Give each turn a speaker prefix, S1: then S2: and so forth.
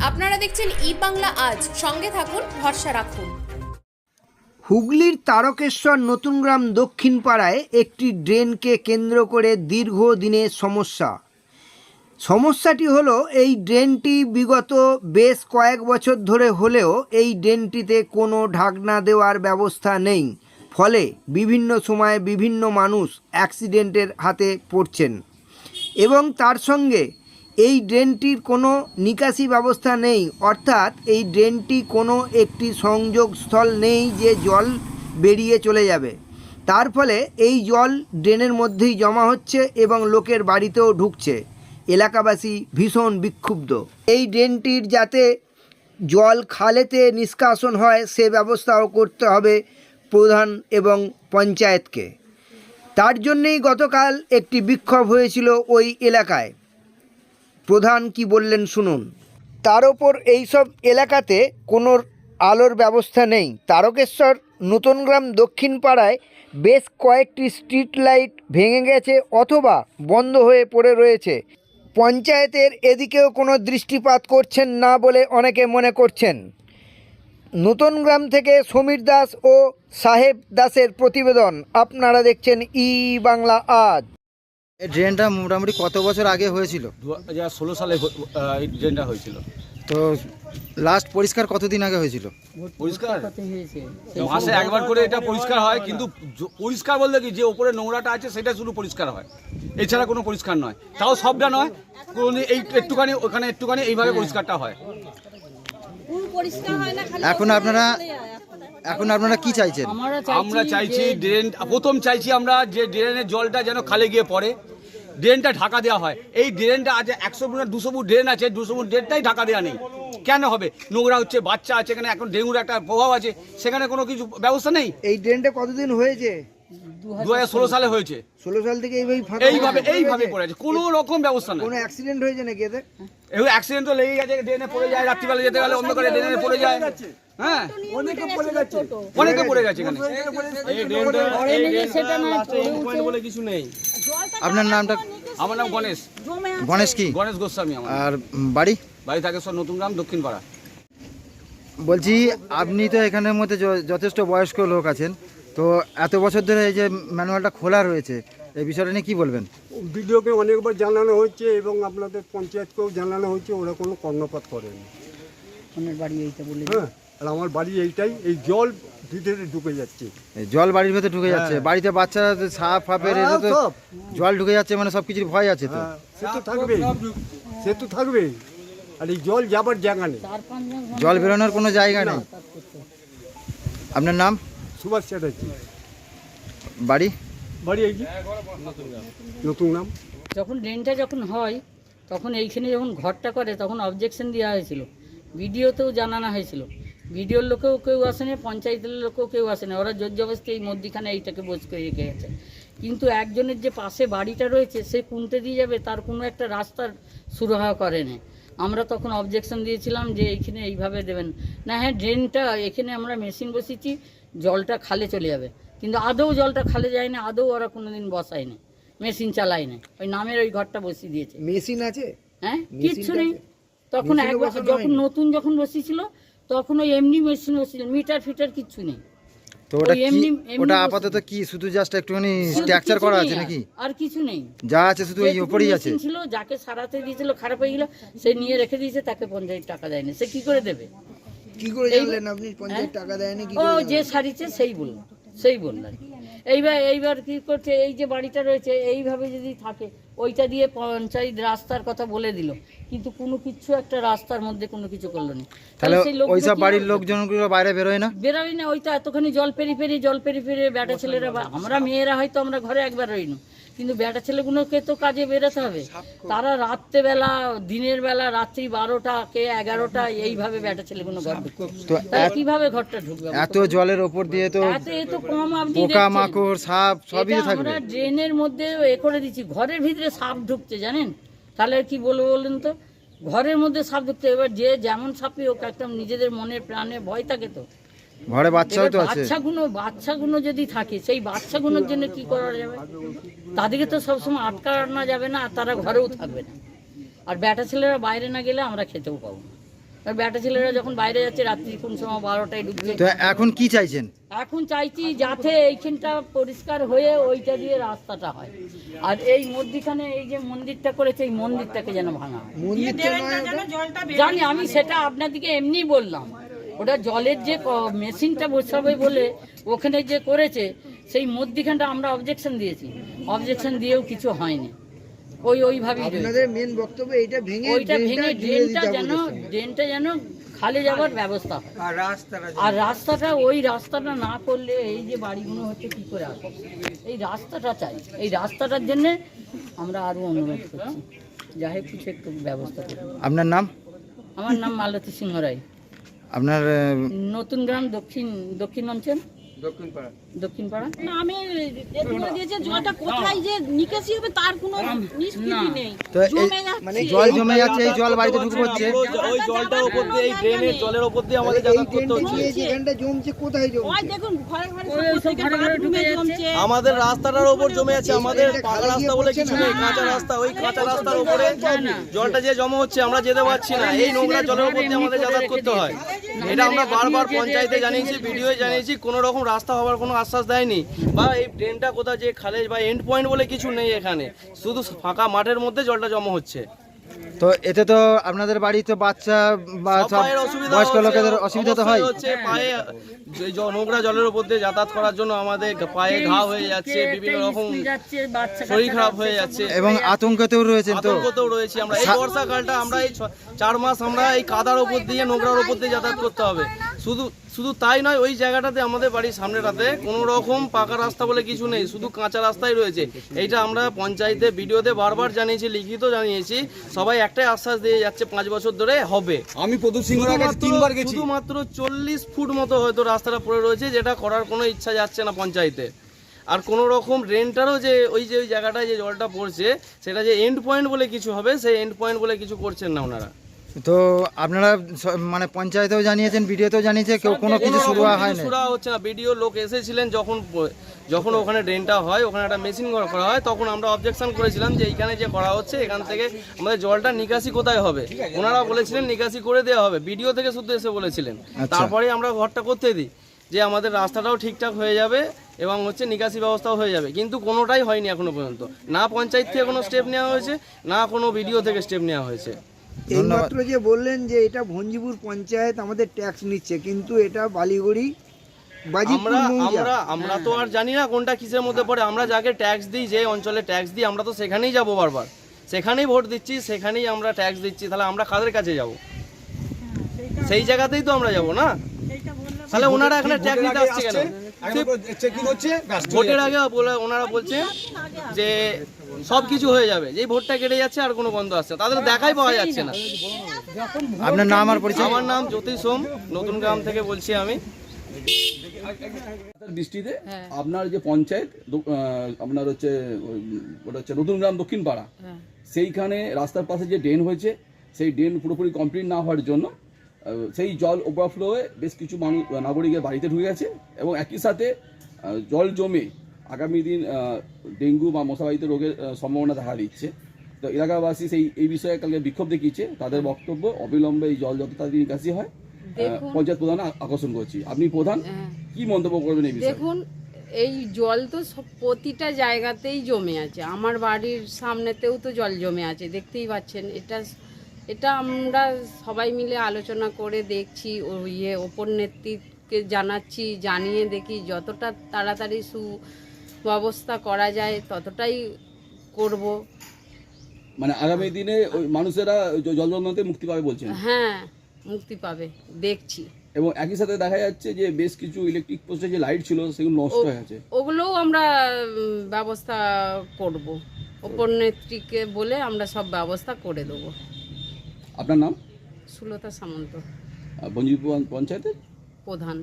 S1: আপনারা দেখছেন ই বাংলা আজ। সঙ্গে থাকুন, ভরসা রাখুন।
S2: হুগলির তারকেশ্বর নতুন গ্রাম দক্ষিণ পাড়ায় একটি ড্রেনকে কেন্দ্র করে দীর্ঘদিনের সমস্যা। সমস্যাটি হলো, এই ড্রেনটি বিগত বেশ কয়েক বছর ধরে হলেও এই ড্রেনটিতে কোনো ঢাকনা দেওয়ার ব্যবস্থা নেই। ফলে বিভিন্ন সময়ে বিভিন্ন মানুষ অ্যাক্সিডেন্টের হাতে পড়ছেন। এবং তার সঙ্গে এই ড্রেনটির কোনো নিকাশি ব্যবস্থা নেই। অর্থাৎ এই ড্রেনটি কোনো একটি সংযোগস্থল নেই যে জল বেরিয়ে চলে যাবে। তার ফলে এই জল ড্রেনের মধ্যেই জমা হচ্ছে এবং লোকের বাড়িতেও ঢুকছে। এলাকাবাসী ভীষণ বিক্ষুব্ধ। এই ড্রেনটির যাতে জল খালেতে নিষ্কাশন হয়, সে ব্যবস্থাও করতে হবে প্রধান এবং পঞ্চায়েতকে। তার জন্যেই গতকাল একটি বিক্ষোভ হয়েছিল ওই এলাকায়। প্রধান কি বললেন শুনুন। তার ওপর এইসব এলাকাতে কোনো আলোর ব্যবস্থা নেই। তারকেশ্বর নতুনগ্রাম দক্ষিণ পাড়ায় বেশ কয়েকটি স্ট্রিট লাইট ভেঙে গেছে অথবা বন্ধ হয়ে পড়ে রয়েছে। পঞ্চায়েতের এদিকেও কোনো দৃষ্টিপাত করছেন না বলে অনেকে মনে করছেন। নতুনগ্রাম থেকে সমীর দাস ও সাহেব দাসের প্রতিবেদন আপনারা দেখছেন ই বাংলা আজ।
S3: এই ড্রেনটা মোটামুটি কত বছর আগে হয়েছিল?
S4: দু হাজার ষোলো সালে এই ড্রেনটা হয়েছিল।
S3: তো লাস্ট পরিষ্কার কতদিন আগে হয়েছিল?
S4: পরিষ্কার? মাসে একবার করে এটা পরিষ্কার হয় কিন্তু পরিষ্কার বলতে কি যে ওপরে নোংরাটা আছে সেটা শুধু পরিষ্কার হয়। এছাড়া কোনো পরিষ্কার নয়। তাও সবটা নয় কোনো এই একটুখানি ওখানে একটুখানি এইভাবে পরিষ্কারটা হয়।
S3: এখন আপনারা এখন আপনারা কি চাইছেন?
S4: আমরা চাইছি ড্রেন প্রথম চাইছি আমরা যে ড্রেনের জলটা যেন খালে গিয়ে পড়ে। ড্রেনটা ঢাকা দেওয়া হয়। এই ড্রেনটা আছে একশো ফুট দুশো ফুট ড্রেন আছে, দুশো ফুট ড্রেনটাই ঢাকা দেওয়া নেই। কেন হবে? নোংরা হচ্ছে, বাচ্চা আছে এখানে, এখন ডেঙ্গুর একটা প্রভাব আছে, সেখানে কোনো কিছু ব্যবস্থা নেই?
S2: এই ড্রেনটা কতদিন হয়েছে?
S4: দু হাজার ষোলো সালে হয়েছে।
S2: ষোলো সাল থেকে এইভাবেই
S4: এইভাবে এইভাবে পড়ে আছে। কোনো রকম ব্যবস্থা নেই।
S2: কোনো অ্যাক্সিডেন্ট হয়েছে নাকি এতে?
S4: এবার অ্যাক্সিডেন্ট তো লেগে গেছে ড্রেনে পড়ে যায় রাত্রিবেলা যেতে গেলে অন্ধকারে ড্রেনে পড়ে যায়। হ্যাঁ। অনেকে পড়ে গেছে। অনেকে পড়ে গেছে এখানে।
S3: আপনার নামটা
S4: আমার নাম গণেশ।
S3: গণেশ কি?
S4: গণেশ গোস্বামী আমার।
S3: আর বাড়ি?
S4: বাড়ি থাকে সব নতুন গ্রাম দক্ষিণ পাড়া
S3: বলছি আপনি তো এখানের মধ্যে যথেষ্ট বয়স্ক লোক আছেন। তো এত বছর ধরে এই যে ম্যানুয়ালটা খোলা রয়েছে এই বিষয়টা নিয়ে কী বলবেন?
S5: ভিডিওকে অনেকবার জানানো হচ্ছে এবং আপনাদের পঞ্চায়েতকেও জানানো হচ্ছে ওরা কোনো কর্ণপাত করেনি। হ্যাঁ আর আমার বাড়ি এইটাই এই জল ভিতরে ঢুকে যাচ্ছে।
S3: এই জল বাড়ির ভেতরে ঢুকে যাচ্ছে বাড়িতে বাচ্চা সাপ ফাপের এরা তো
S5: হ্যাঁ, সব।
S3: জল ঢুকে যাচ্ছে মানে সব কিছুর ভয় আছে তো।
S5: হ্যাঁ সে তো থাকবেই সে তো থাকবেই আর এই জল যাবার জায়গা নেই।
S3: জল বেরোনোর কোনো জায়গা নেই। আপনার নাম?
S5: সুভাষ চ্যাটার্জি।
S3: বাড়ি?
S5: বাড়ি এই নতুন নাম?
S6: যখন ড্রেনটা যখন হয় তখন এইখানে যখন ঘরটা করে তখন অবজেকশন দেওয়া হয়েছিল। ভিডিওতেও জানানো হয়েছিল। ভিডিওর লোকেও কেউ আসেনি পঞ্চায়েতের লোকেও কেউ আসেনি। ওরা জোর জবস্তি এই মধ্যিখানে এইটাকে বোঝ করে রেখে গেছে। কিন্তু একজনের যে পাশে বাড়িটা রয়েছে সে কুনতে দিয়ে যাবে তার কোনো একটা রাস্তার সুরাহা করেনি। আমরা তখন অবজেকশন দিয়েছিলাম যে এইখানে এইভাবে দেবেন। না হ্যাঁ ড্রেনটা এখানে আমরা মেশিন বসিয়েছি জলটা খালে চলে যাবে। কিন্তু আদৌ জলটা খালে যায় না আদৌ ওরা কোনোদিন বসায়নি মেশিন চালাই না ওই নামের ওই ঘরটা বসিয়ে দিয়েছে।
S2: মেশিন আছে?
S6: হ্যাঁ কিচ্ছু নেই। তখন একবার
S2: বসানো
S6: যখন নতুন যখন বসিয়েছিল তখন ওই এমনি মেশিন বসিয়েছিল মিটার ফিটার কিচ্ছু নেই।
S3: তো ওটা
S6: এমনি-
S3: ওটা আপাতত কি শুধু জাস্ট একটুখানি স্ট্রাকচার করা আছে নাকি?
S6: আর কিছু নেই।
S3: যা আছে শুধু এই
S6: যেটুকু
S3: আছে।
S6: ছিল যাকে সারাতে দিয়েছিল খারাপ হয়ে গেল সে নিয়ে রেখে দিয়েছে তাকে পঞ্চায়েত টাকা দেয়নি। সে কি করে দেবে?
S2: কি করে জানলেন আপনি? পঞ্চায়েত
S6: হ্যাঁ?
S2: টাকা দেয়নি কি
S6: ও যে? সারিছে সেই বলল সেই বলল। এইবার এইবার কি করছে? এই যে বাড়িটা রয়েছে এইভাবে যদি থাকে ওইটা দিয়ে পঞ্চায়েত রাস্তার কথা বলে দিল। কিন্তু কোনো কিছু একটা রাস্তার মধ্যে কোনো কিছু করল না।
S3: তাহলে ওইসব বাড়ির? লোকজনগুলো বাইরে বেরোয় না?
S6: বেরোই না ওইটা এতখানি জল পেরি পেরি জল পেরি পেরি বেটা ছেলেরা বা আমরা মেয়েরা হয়তো আমরা ঘরে একবার রইনু। কিন্তু বেটা ছেলেগুলোকে তো কাজে বেরোতে হবে। তারা রাত্রেবেলা দিনের বেলা রাত্রি বারোটা কে এগারোটা এইভাবে বেটা ছেলেগুলো ঘর ঢুকবে।
S3: এত-
S6: কীভাবে ঘরটা ঢুকবে?
S3: এত জলের ওপর দিয়ে তো
S6: এত কম আপনি
S3: পোকা মাকড় সাপ সবই থাকবে।
S6: আমরা ড্রেনের মধ্যে এ করে দিচ্ছি। ঘরের ভিতরে সাপ ঢুকছে জানেন? তাহলে কি বলব বলুন তো? ঘরের মধ্যে সাপ ঢুকছে। এবার যে যেমন সাপই হোক একদম নিজেদের মনের প্রাণে ভয় থাকে তো।
S3: ঘরে বাচ্চাও তো আছে।
S6: বাচ্চাগুলো বাচ্চাগুলো যদি থাকে সেই বাচ্চাগুলোর জন্য কি করা যাবে? তাদেরকে তো সবসময় আটকানো যাবে না আর তারা ঘরেও থাকবে না। আর বেটা ছেলেরা বাইরে না গেলে আমরা খেতেও পাবো না। ব্যাটা ছেলেরা যখন বাইরে যাচ্ছে রাত্রি কোন সময় বারোটায় ঢুকছে।
S3: তো এখন কি চাইছেন?
S6: এখন চাইছি যাতে এইখানটা পরিষ্কার হয়ে ওইটা দিয়ে রাস্তাটা হয়। আর এই মধ্যিখানে এই যে মন্দিরটা করেছে এই মন্দিরটাকে যেন ভাঙা হয়। জানি আমি সেটা আপনাদেরকে এমনি বললাম। ওটা জলের যে ক- মেশিনটা বসাবে বলে ওখানে যে করেছে সেই মধ্যিখানটা আমরা অবজেকশন দিয়েছি। অবজেকশন দিয়েও কিছু হয়নি। ওই ওইভাবেই
S2: আপনাদের মেন বক্তব্য এটা ভেঙে
S6: ওইটা ভেঙে ড্রেনটা যেন। ড্রেনটা যেন খালি যাওয়ার ব্যবস্থা হয়। আর রাস্তাটা ওই রাস্তাটা না করলে এই যে বাড়িগুলো হচ্ছে কি করে আসবে এই রাস্তাটা চাই। এই রাস্তাটার জন্য আমরা আরও অনুরোধ করছি। যাই হোক কিছু একটু ব্যবস্থা করুন।
S3: আপনার নাম?
S6: আমার নাম মালতী সিংহ রায়।
S3: আপনার
S6: নতুন গ্রাম দক্ষিণ দক্ষিণ অঞ্চল? দক্ষিণ পাড়া
S7: না আমি এর দিয়েছে জলটা কোথায় যে নিকাশি হবে তার কোনো নিষ্কৃতি নেই।
S3: তো এই-
S7: জমে যাচ্ছে।
S3: মানে জল জমে যাচ্ছে এই জল বাড়িতে ঢুকে পড়ছে।
S4: ওই জলটার উপর দিয়ে এই ড্রেনের জলের উপর দিয়ে আমাদের যাতায়াত করতে হচ্ছে।
S2: নিয়ে জমছে কোথায় জমছে?
S7: দেখুন ঘরে ঘরে
S6: ওই
S7: সব
S6: সব ঘরে ঘরে ঢুকে
S7: জমছে।
S4: আমাদের রাস্তাটার উপর জমে আছে আমাদের পাকা রাস্তা বলে কিছু নেই কাঁচা রাস্তা ওই কাঁচা রাস্তার উপরে জলটা যে জমা হচ্ছে আমরা যেতে পারছি না। এই নোংরা জলের উপর দিয়ে আমাদের যাতায়াত করতে হয়। এটা আমরা বারবার পঞ্চায়েতে জানিয়েছি ভিডিও জানিয়েছি কোনো রকম রাস্তা হওয়ার কোনো আশ্বাস দেয়নি। বা এই ড্রেনটা কোথায় যে খালে বা এন্ড পয়েন্ট বলে কিছু নেই এখানে। শুধু ফাঁকা মাঠের মধ্যে জলটা জমা হচ্ছে।
S3: তো এতে তো আপনাদের বাড়ি তো বাচ্চা বা বয়স্ক লোকেদের অসুবিধা তো হয়?
S4: পায়ে নোংরা জলের উপর দিয়ে যাতায়াত করার জন্য আমাদের পায়ে ঘা হয়ে যাচ্ছে বিভিন্ন রকম শরীর খারাপ হয়ে যাচ্ছে।
S3: এবং আতঙ্কতেও রয়েছে তো।
S4: আতঙ্কতেও রয়েছি আমরা। এই বর্ষাকালটা আমরা এই চার মাস আমরা এই কাদার উপর দিয়ে নোংরার উপর দিয়ে যাতায়াত করতে হবে। শুধু শুধু তাই নয় ওই জায়গাটাতে আমাদের বাড়ির সামনেটাতে কোনো রকম পাকা রাস্তা বলে কিছু নেই শুধু কাঁচা রাস্তাই রয়েছে। এইটা আমরা পঞ্চায়েতে ভিডিওতে বারবার জানিয়েছি লিখিত জানিয়েছি। সবাই একটাই আশ্বাস দিয়ে যাচ্ছে পাঁচ বছর ধরে হবে।
S8: আমি প্রদীপ
S4: শুধুমাত্র-
S8: তিনবার গেছি।
S4: শুধুমাত্র চল্লিশ ফুট মতো হয়তো রাস্তাটা পড়ে রয়েছে যেটা করার কোনো ইচ্ছা যাচ্ছে না পঞ্চায়েতে। আর কোনো রকম ড্রেনটারও যে ওই যে ওই জায়গাটায় যে জলটা পড়ছে সেটা যে এন্ড পয়েন্ট বলে কিছু হবে সেই এন্ড পয়েন্ট বলে কিছু করছেন না ওনারা।
S3: তো আপনারা মানে পঞ্চায়েতেও জানিয়েছেন বিডিওতেও জানিয়েছে কেউ কোনো কিছু শুরু হয় না
S4: শুরু হচ্ছে না। বিডিও লোক এসেছিলেন যখন যখন ওখানে ড্রেনটা হয় ওখানে একটা মেশিন করা হয় তখন আমরা অবজেকশন করেছিলাম যে এইখানে যে করা হচ্ছে এখান থেকে আমাদের জলটা নিকাশি কোথায় হবে? ওনারা বলেছিলেন নিকাশি করে দেওয়া হবে। বিডিও থেকে শুধু এসে বলেছিলেন।
S3: আচ্ছা।
S4: তারপরে আমরা ঘরটা করতে দিই যে আমাদের রাস্তাটাও ঠিকঠাক হয়ে যাবে এবং হচ্ছে নিকাশি ব্যবস্থাও হয়ে যাবে। কিন্তু কোনোটাই হয়নি এখনও পর্যন্ত। না পঞ্চায়েত থেকে কোনো স্টেপ নেওয়া হয়েছে না কোনো ভিডিও থেকে স্টেপ নেওয়া হয়েছে।
S2: এইমাত্র যে বললেন যে এটা ভঞ্জিপুর পঞ্চায়েত আমাদের ট্যাক্স নিচ্ছে কিন্তু এটা বালিগুড়ি
S4: আমরা আমরা আমরা তো আর জানি না কোনটা কিসের মধ্যে পড়ে। আমরা যাকে ট্যাক্স দিই যে অঞ্চলে ট্যাক্স দিই আমরা তো সেখানেই যাব বারবার। সেখানেই ভোট দিচ্ছি সেখানেই আমরা ট্যাক্স দিচ্ছি তাহলে আমরা কাদের কাছে যাব? সেই জায়গাতেই তো আমরা যাব না? তাহলে ওনারা এখানে ট্যাক্স দিতে আসছে কেন? ভোটের আগে বলে ওনারা বলছে যে সব কিছু হয়ে যাবে। যেই ভোটটা কেটে যাচ্ছে আর কোনো বন্ধ আসছে তাদের দেখাই পাওয়া যাচ্ছে না।
S3: আপনার নাম আর পরিচয়?
S4: আমার নাম জ্যোতি সোম নতুন গ্রাম থেকে বলছি আমি।
S8: দৃষ্টিতে আপনার যে পঞ্চায়েত আপনার হচ্ছে ওটা হচ্ছে নতুন গ্রাম দক্ষিণ পাড়া সেইখানে রাস্তার পাশে যে ড্রেন হয়েছে সেই ড্রেন পুরোপুরি কমপ্লিট না হওয়ার জন্য সেই জল ওভারফ্লো হয়ে বেশ কিছু মানুষ নাগরিকের বাড়িতে ঢুকে গেছে এবং একই সাথে জল জমে আগামী দিন ডেঙ্গু বা মশাবাহিত রোগের সম্ভাবনা দেখা দিচ্ছে। তো এলাকাবাসী সেই এই বিষয়ে কালকে বিক্ষোভ দেখিয়েছে। তাদের বক্তব্য অবিলম্বে এই জল যত তাড়াতাড়ি নিকাশি হয় পঞ্চায়েত প্রধান আকর্ষণ করছি। আপনি প্রধান কি মন্তব্য করবেন এই বিষয়ে?
S9: দেখুন এই জল তো সব প্রতিটা জায়গাতেই জমে আছে। আমার বাড়ির সামনেতেও তো জল জমে আছে দেখতেই পাচ্ছেন। এটা এটা আমরা সবাই মিলে আলোচনা করে দেখছি ও ইয়ে ওপর নেতৃত্বকে জানাচ্ছি জানিয়ে দেখি যতটা তাড়াতাড়ি সুব্যবস্থা করা যায় ততটাই করব।
S8: মানে আগামী দিনে ওই মানুষেরা ওই জল জন্মাতে মুক্তি পাবে বলছেন?
S9: হ্যাঁ মুক্তি পাবে দেখছি।
S8: এবং একই সাথে দেখা যাচ্ছে যে বেশ কিছু ইলেকট্রিক পোস্টে যে লাইট ছিল সেগুলো নষ্ট হয়ে গেছে।
S9: ওগুলোও আমরা ব্যবস্থা করব। ওপর নেত্রীকে বলে আমরা সব ব্যবস্থা করে দেবো।
S8: আপনার নাম?
S9: সুলতা সামন্ত।
S8: বঞ্জিপুর পঞ্চায়েতের?
S9: প্রধান।